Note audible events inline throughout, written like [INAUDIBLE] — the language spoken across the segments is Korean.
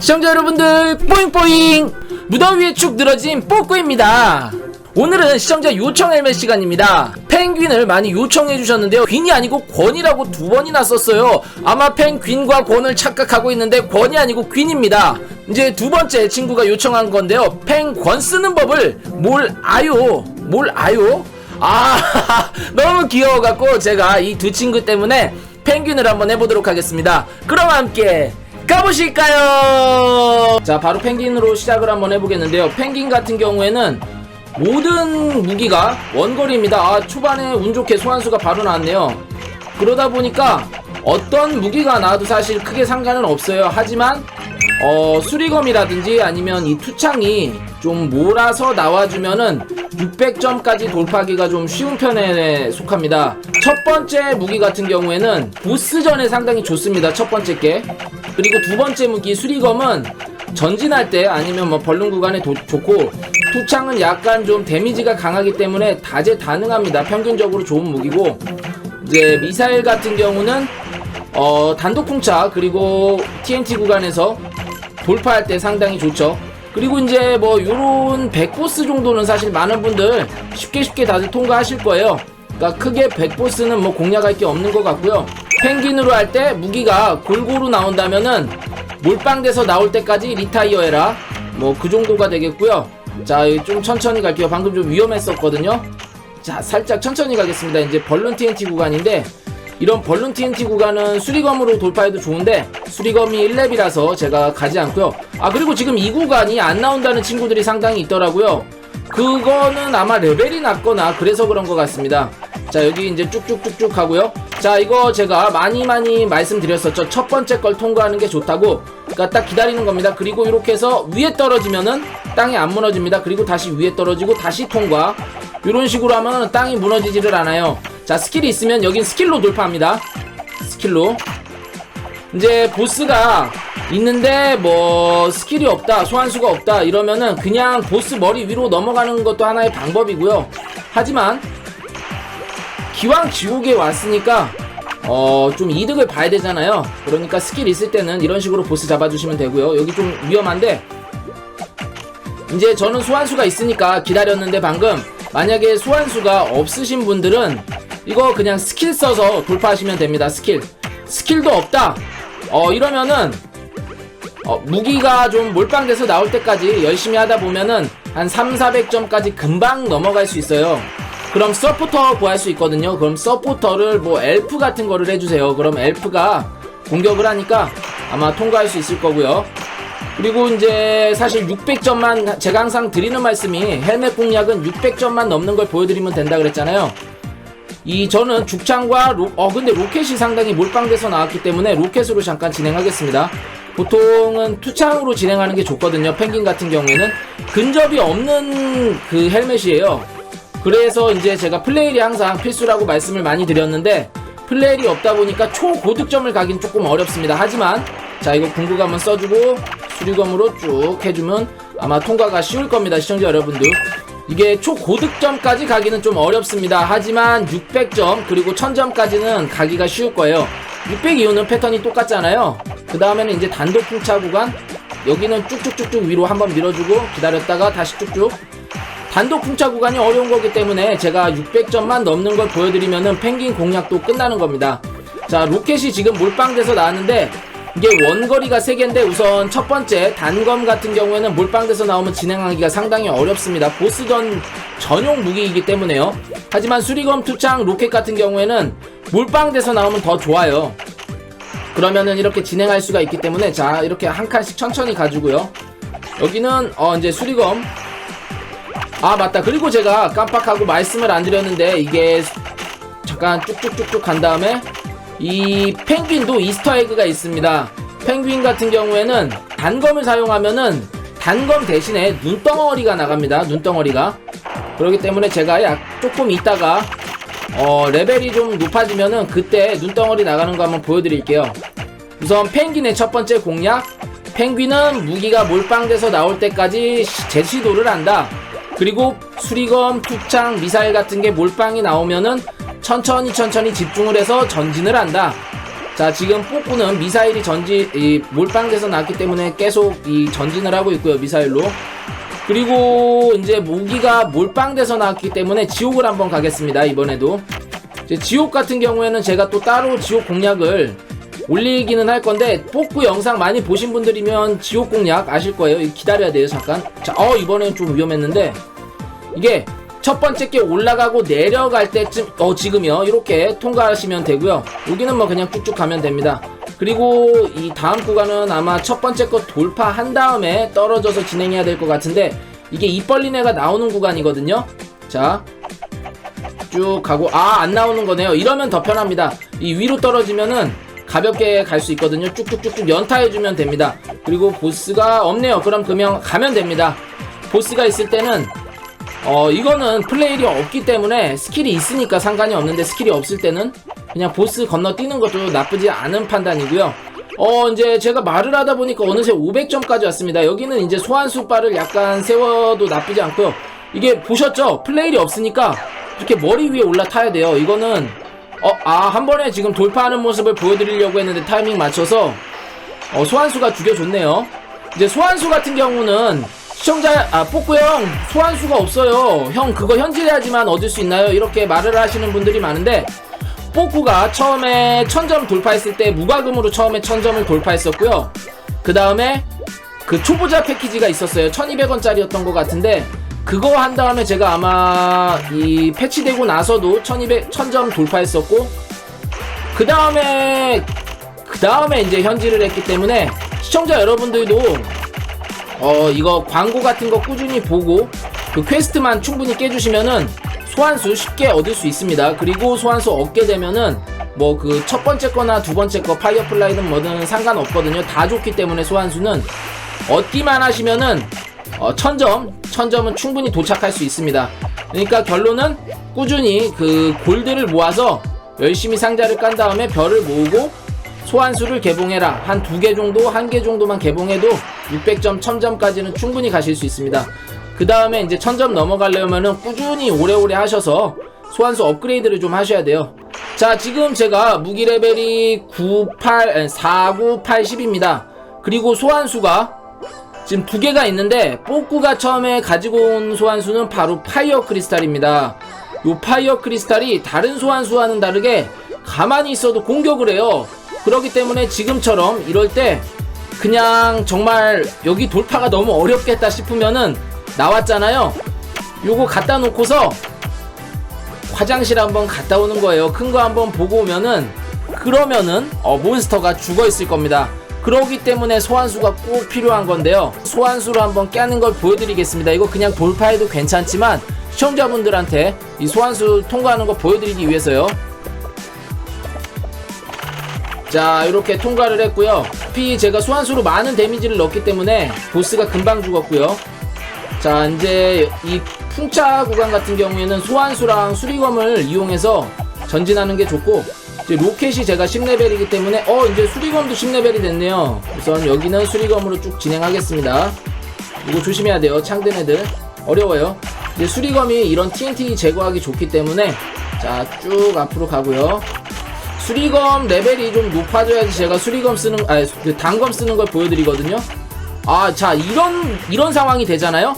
시청자 여러분들 뽀잉뽀잉. 무더위 위에 축 늘어진 뽀꾸입니다. 오늘은 시청자 요청 헬멧 시간입니다. 펭귄을 많이 요청해 주셨는데요. 귄이 아니고 권이라고 두 번이나 썼어요. 아마 펭귄과 권을 착각하고 있는데 권이 아니고 귄입니다. 이제 두 번째 친구가 요청한 건데요. 펭권 쓰는 법을 뭘 아요? 뭘 아요? 아 [LAUGHS] 너무 귀여워갖고 제가 이 두 친구 때문에 펭귄을 한번 해보도록 하겠습니다. 그럼 함께 가보실까요? 자, 바로 펭귄으로 시작을 한번 해보겠는데요. 펭귄 같은 경우에는 모든 무기가 원거리입니다. 아, 초반에 운 좋게 소환수가 바로 나왔네요. 그러다 보니까 어떤 무기가 나와도 사실 크게 상관은 없어요. 하지만 어, 수리검이라든지 아니면 이 투창이 좀 몰아서 나와주면은 600점까지 돌파하기가 좀 쉬운 편에 속합니다. 첫 번째 무기 같은 경우에는 보스전에 상당히 좋습니다. 첫 번째 게. 그리고 두 번째 무기 수리검은 전진할 때 아니면 뭐 벌룬 구간에 도, 좋고 투창은 약간 좀 데미지가 강하기 때문에 다재다능합니다. 평균적으로 좋은 무기고 이제 미사일 같은 경우는 어, 단독 풍차 그리고 TNT 구간에서 돌파할 때 상당히 좋죠. 그리고 이제 뭐 요런 100보스 정도는 사실 많은 분들 쉽게 쉽게 다들 통과하실 거예요. 그러니까 크게 100보스는 뭐 공략할 게 없는 것 같고요. 펭귄으로 할 때 무기가 골고루 나온다면은 몰빵돼서 나올 때까지 리타이어 해라. 뭐 그 정도가 되겠고요. 자, 좀 천천히 갈게요. 방금 좀 위험했었거든요. 자, 살짝 천천히 가겠습니다. 이제 벌룬 TNT 구간인데 이런 벌룬 TNT 구간은 수리검으로 돌파해도 좋은데 수리검이 1렙이라서 제가 가지 않고요. 아 그리고 지금 이 구간이 안 나온다는 친구들이 상당히 있더라고요. 그거는 아마 레벨이 낮거나 그래서 그런 것 같습니다. 자 여기 이제 쭉쭉쭉쭉 하고요. 자 이거 제가 많이 많이 말씀드렸었죠. 첫 번째 걸 통과하는 게 좋다고. 그러니까 딱 기다리는 겁니다. 그리고 이렇게 해서 위에 떨어지면은 땅이 안 무너집니다. 그리고 다시 위에 떨어지고 다시 통과. 이런 식으로 하면 땅이 무너지지를 않아요. 자 스킬이 있으면 여긴 스킬로 돌파합니다. 스킬로. 이제 보스가 있는데 뭐 스킬이 없다 소환수가 없다 이러면은 그냥 보스 머리 위로 넘어가는 것도 하나의 방법이고요 하지만 기왕 지옥에 왔으니까 어 좀 이득을 봐야 되잖아요. 그러니까 스킬 있을 때는 이런 식으로 보스 잡아주시면 되고요. 여기 좀 위험한데 이제 저는 소환수가 있으니까 기다렸는데 방금 만약에 소환수가 없으신 분들은 이거 그냥 스킬 써서 돌파하시면 됩니다 스킬. 스킬도 없다. 어 이러면은 어, 무기가 좀 몰빵돼서 나올 때까지 열심히 하다 보면은 한 3, 400점까지 금방 넘어갈 수 있어요. 그럼 서포터 구할 수 있거든요. 그럼 서포터를 뭐 엘프 같은 거를 해주세요. 그럼 엘프가 공격을 하니까 아마 통과할 수 있을 거고요. 그리고 이제 사실 600점만 제가 항상 드리는 말씀이 헬멧 공략은 600점만 넘는 걸 보여드리면 된다 그랬잖아요. 이 저는 죽창과 로, 어 근데 로켓이 상당히 몰빵돼서 나왔기 때문에 로켓으로 잠깐 진행하겠습니다. 보통은 투창으로 진행하는 게 좋거든요. 펭귄 같은 경우에는 근접이 없는 그 헬멧이에요. 그래서 이제 제가 플레일이 항상 필수라고 말씀을 많이 드렸는데 플레일이 없다 보니까 초고득점을 가긴 조금 어렵습니다. 하지만 자 이거 궁극함은 써주고 수리검으로 쭉 해주면 아마 통과가 쉬울 겁니다. 시청자 여러분들. 이게 초고득점까지 가기는 좀 어렵습니다. 하지만 600점 그리고 1000점까지는 가기가 쉬울 거예요. 600 이후는 패턴이 똑같잖아요. 그 다음에는 이제 단독 풍차 구간 여기는 쭉쭉쭉쭉 위로 한번 밀어주고 기다렸다가 다시 쭉쭉 단독 풍차 구간이 어려운 거기 때문에 제가 600점만 넘는 걸 보여드리면은 펭귄 공략도 끝나는 겁니다. 자 로켓이 지금 몰빵돼서 나왔는데 이게 원거리가 3개인데 우선 첫 번째 단검 같은 경우에는 몰빵돼서 나오면 진행하기가 상당히 어렵습니다. 보스전 전용 무기이기 때문에요. 하지만 수리검 투창 로켓 같은 경우에는 몰빵돼서 나오면 더 좋아요. 그러면은 이렇게 진행할 수가 있기 때문에 자 이렇게 한 칸씩 천천히 가지고요. 여기는 어 이제 수리검 아 맞다 그리고 제가 깜빡하고 말씀을 안 드렸는데 이게 잠깐 쭉쭉쭉쭉 간 다음에 이 펭귄도 이스터에그가 있습니다. 펭귄 같은 경우에는 단검을 사용하면은 단검 대신에 눈덩어리가 나갑니다. 눈덩어리가. 그렇기 때문에 제가 약 조금 있다가 어 레벨이 좀 높아지면은 그때 눈덩어리 나가는 거 한번 보여드릴게요. 우선 펭귄의 첫 번째 공략. 펭귄은 무기가 몰빵돼서 나올 때까지 재시도를 한다. 그리고 수리검, 투창, 미사일 같은 게 몰빵이 나오면은 천천히 천천히 집중을 해서 전진을 한다. 자 지금 뽀꾸는 미사일이 전지 이 몰빵돼서 나왔기 때문에 계속 이 전진을 하고 있고요 미사일로 그리고 이제 모기가 몰빵돼서 나왔기 때문에 지옥을 한번 가겠습니다 이번에도 지옥 같은 경우에는 제가 또 따로 지옥 공략을 올리기는 할 건데 뽀꾸 영상 많이 보신 분들이면 지옥 공략 아실 거예요. 기다려야 돼요 잠깐. 자 어 이번에는 좀 위험했는데 이게 첫 번째 게 올라가고 내려갈 때쯤 어 지금요. 이렇게 통과하시면 되고요. 여기는 뭐 그냥 쭉쭉 가면 됩니다. 그리고 이 다음 구간은 아마 첫 번째 거 돌파한 다음에 떨어져서 진행해야 될 것 같은데 이게 입 벌린 애가 나오는 구간이거든요. 자 쭉 가고 아 안 나오는 거네요. 이러면 더 편합니다. 이 위로 떨어지면은 가볍게 갈 수 있거든요. 쭉쭉쭉쭉 연타해주면 됩니다. 그리고 보스가 없네요. 그럼 그냥 가면 됩니다. 보스가 있을 때는 어 이거는 플레이이 없기 때문에 스킬이 있으니까 상관이 없는데 스킬이 없을 때는 그냥 보스 건너뛰는 것도 나쁘지 않은 판단이고요. 어 이제 제가 말을 하다 보니까 어느새 500점까지 왔습니다. 여기는 이제 소환수 바를 약간 세워도 나쁘지 않고요. 이게 보셨죠? 플레이이 없으니까 이렇게 머리 위에 올라타야 돼요. 이거는 어 아 한 번에 지금 돌파하는 모습을 보여드리려고 했는데 타이밍 맞춰서 어 소환수가 죽여줬네요. 이제 소환수 같은 경우는 시청자 아 뽀꾸 형 소환수가 없어요. 형 그거 현질해야지만 얻을 수 있나요? 이렇게 말을 하시는 분들이 많은데 뽀꾸가 처음에 1000점 돌파했을 때 무과금으로 처음에 1000점을 돌파했었고요. 그 다음에 그 초보자 패키지가 있었어요. 1200원짜리였던 것 같은데 그거 한 다음에 제가 아마 이 패치되고 나서도 1200 1000점 돌파했었고 그 다음에 그 다음에 이제 현질을 했기 때문에 시청자 여러분들도 어 이거 광고 같은 거 꾸준히 보고 그 퀘스트만 충분히 깨주시면은 소환수 쉽게 얻을 수 있습니다. 그리고 소환수 얻게 되면은 뭐 그 첫 번째 거나 두 번째 거 파이어플라이든 뭐든 상관없거든요. 다 좋기 때문에 소환수는 얻기만 하시면은 어, 1000점, 1000점은 충분히 도착할 수 있습니다. 그러니까 결론은 꾸준히 그 골드를 모아서 열심히 상자를 깐 다음에 별을 모으고 소환수를 개봉해라. 한 두 개 정도, 한 개 정도만 개봉해도 600점, 1000점까지는 충분히 가실 수 있습니다. 그 다음에 이제 1000점 넘어가려면은 꾸준히 오래오래 하셔서 소환수 업그레이드를 좀 하셔야 돼요. 자, 지금 제가 무기 레벨이 98, 49, 80입니다. 그리고 소환수가 지금 두 개가 있는데 뽀꾸가 처음에 가지고 온 소환수는 바로 파이어 크리스탈입니다. 요 파이어 크리스탈이 다른 소환수와는 다르게 가만히 있어도 공격을 해요. 그렇기 때문에 지금처럼 이럴 때 그냥 정말 여기 돌파가 너무 어렵겠다 싶으면은 나왔잖아요. 요거 갖다 놓고서 화장실 한번 갔다 오는 거예요. 큰 거 한번 보고 오면은 그러면은 어 몬스터가 죽어 있을 겁니다. 그러기 때문에 소환수가 꼭 필요한 건데요. 소환수로 한번 깨는 걸 보여드리겠습니다. 이거 그냥 돌파해도 괜찮지만 시청자분들한테 이 소환수 통과하는 거 보여드리기 위해서요. 자 이렇게 통과를 했고요 피 제가 소환수로 많은 데미지를 넣었기 때문에 보스가 금방 죽었고요 자 이제 이 풍차 구간 같은 경우에는 소환수랑 수리검을 이용해서 전진하는 게 좋고 이제 로켓이 제가 10레벨이기 때문에 어 이제 수리검도 10레벨이 됐네요 우선 여기는 수리검으로 쭉 진행하겠습니다 이거 조심해야 돼요 창든 애들 어려워요 이제 수리검이 이런 TNT 제거하기 좋기 때문에 자 쭉 앞으로 가고요 수리검 레벨이 좀 높아져야지 제가 수리검 쓰는 아니 그 단검 쓰는 걸 보여드리거든요. 아 자 이런 이런 상황이 되잖아요.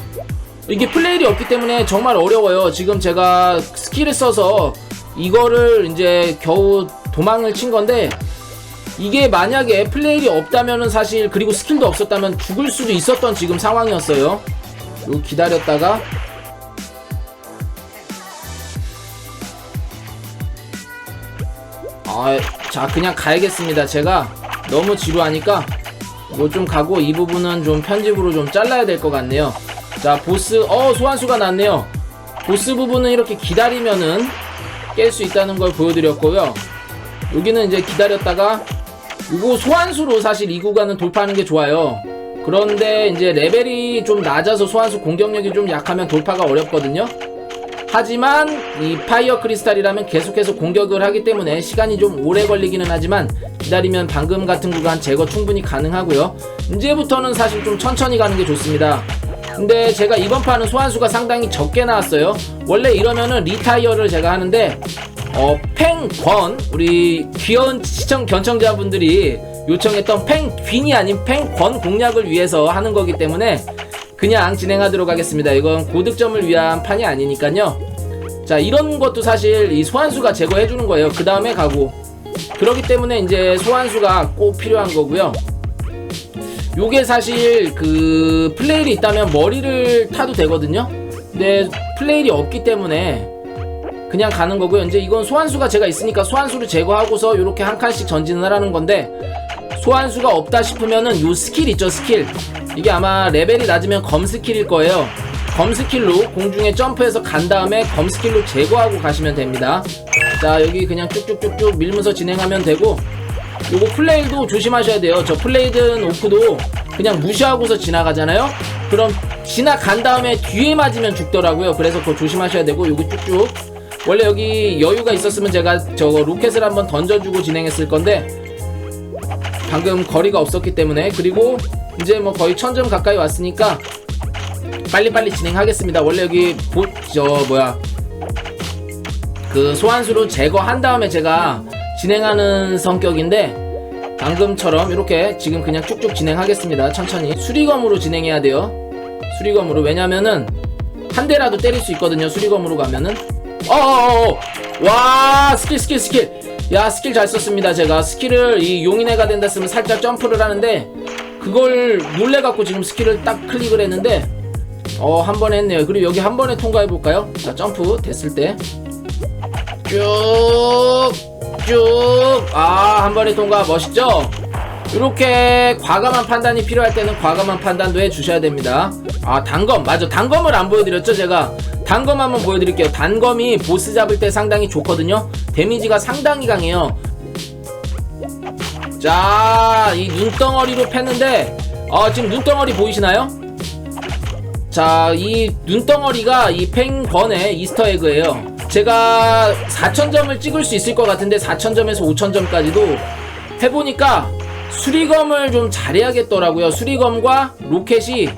이게 플레일이 없기 때문에 정말 어려워요. 지금 제가 스킬을 써서 이거를 이제 겨우 도망을 친 건데 이게 만약에 플레일이 없다면은 사실 그리고 스킬도 없었다면 죽을 수도 있었던 지금 상황이었어요. 요 기다렸다가 아, 자 그냥 가야겠습니다. 제가 너무 지루하니까 뭐 좀 가고 이 부분은 좀 편집으로 좀 잘라야 될 것 같네요. 자 보스 어 소환수가 났네요. 보스 부분은 이렇게 기다리면은 깰 수 있다는 걸 보여드렸고요. 여기는 이제 기다렸다가 이거 소환수로 사실 이 구간은 돌파하는 게 좋아요. 그런데 이제 레벨이 좀 낮아서 소환수 공격력이 좀 약하면 돌파가 어렵거든요. 하지만 이 파이어 크리스탈이라면 계속해서 공격을 하기 때문에 시간이 좀 오래 걸리기는 하지만 기다리면 방금 같은 구간 제거 충분히 가능하고요. 이제부터는 사실 좀 천천히 가는 게 좋습니다. 근데 제가 이번 판은 소환수가 상당히 적게 나왔어요. 원래 이러면은 리타이어를 제가 하는데 어, 팽권 우리 귀여운 시청 견청자분들이 요청했던 팽퀸이 아닌 팽권 공략을 위해서 하는 거기 때문에 그냥 진행하도록 하겠습니다. 이건 고득점을 위한 판이 아니니까요. 자 이런 것도 사실 이 소환수가 제거해 주는 거예요. 그 다음에 가고 그렇기 때문에 이제 소환수가 꼭 필요한 거고요. 요게 사실 그 플레일이 있다면 머리를 타도 되거든요. 근데 플레일이 없기 때문에 그냥 가는 거고요. 이제 이건 소환수가 제가 있으니까 소환수를 제거하고서 이렇게 한 칸씩 전진을 하는 건데 소환수가 없다 싶으면은 요 스킬 있죠 스킬 이게 아마 레벨이 낮으면 검 스킬일 거예요. 검 스킬로 공중에 점프해서 간 다음에 검 스킬로 제거하고 가시면 됩니다. 자 여기 그냥 쭉쭉쭉쭉 밀면서 진행하면 되고 요거 플레이도 조심하셔야 돼요. 저 플레이든 오크도 그냥 무시하고서 지나가잖아요. 그럼 지나간 다음에 뒤에 맞으면 죽더라고요. 그래서 그거 조심하셔야 되고 요거 쭉쭉 원래 여기 여유가 있었으면 제가 저거 로켓을 한번 던져주고 진행했을 건데 방금 거리가 없었기 때문에 그리고 이제 뭐 거의 천점 가까이 왔으니까 빨리빨리 진행하겠습니다. 원래 여기 보, 저 뭐야 그 소환수로 제거한 다음에 제가 진행하는 성격인데 방금처럼 이렇게 지금 그냥 쭉쭉 진행하겠습니다. 천천히 수리검으로 진행해야 돼요. 수리검으로 왜냐면은 한 대라도 때릴 수 있거든요. 수리검으로 가면은 어어어 와 스킬 스킬 스킬 야 스킬 잘 썼습니다. 제가 스킬을 이 용인애가 된다 쓰면 살짝 점프를 하는데 그걸 놀래갖고 지금 스킬을 딱 클릭을 했는데 어 한 번에 했네요. 그리고 여기 한 번에 통과해 볼까요? 자 점프 됐을 때 쭉, 쭉. 아, 한 번에 통과. 멋있죠? 이렇게 과감한 판단이 필요할 때는 과감한 판단도 해 주셔야 됩니다. 아, 단검. 맞아. 단검을 안 보여드렸죠, 제가. 단검 한번 보여드릴게요. 단검이 보스 잡을 때 상당히 좋거든요. 데미지가 상당히 강해요. 자, 이 눈덩어리로 팼는데, 아, 지금 눈덩어리 보이시나요? 자, 이 눈덩어리가 이 팽번의 이스터에그예요. 제가 4,000점을 찍을 수 있을 것 같은데 4,000점에서 5,000점까지도 해보니까 수리검을 좀 잘해야겠더라고요. 수리검과 로켓이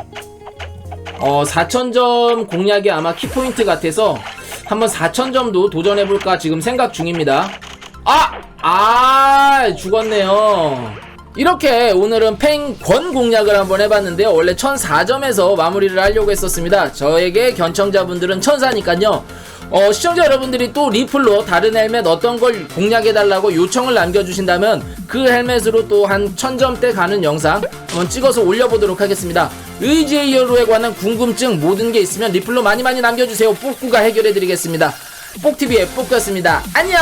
어, 4,000점 공략이 아마 키포인트 같아서 한번 4,000점도 도전해볼까 지금 생각 중입니다. 아! 아! 죽었네요. 이렇게 오늘은 팽권 공략을 한번 해봤는데요. 원래 1004점에서 마무리를 하려고 했었습니다. 저에게 견청자분들은 천사니까요. 어, 시청자 여러분들이 또 리플로 다른 헬멧 어떤 걸 공략해달라고 요청을 남겨주신다면 그 헬멧으로 또한 1000점대 가는 영상 한번 찍어서 올려보도록 하겠습니다. 의지의 여로에 관한 궁금증 모든 게 있으면 리플로 많이 많이 남겨주세요. 뽑구가 해결해드리겠습니다. 뽑TV의 뽑구였습니다. 안녕!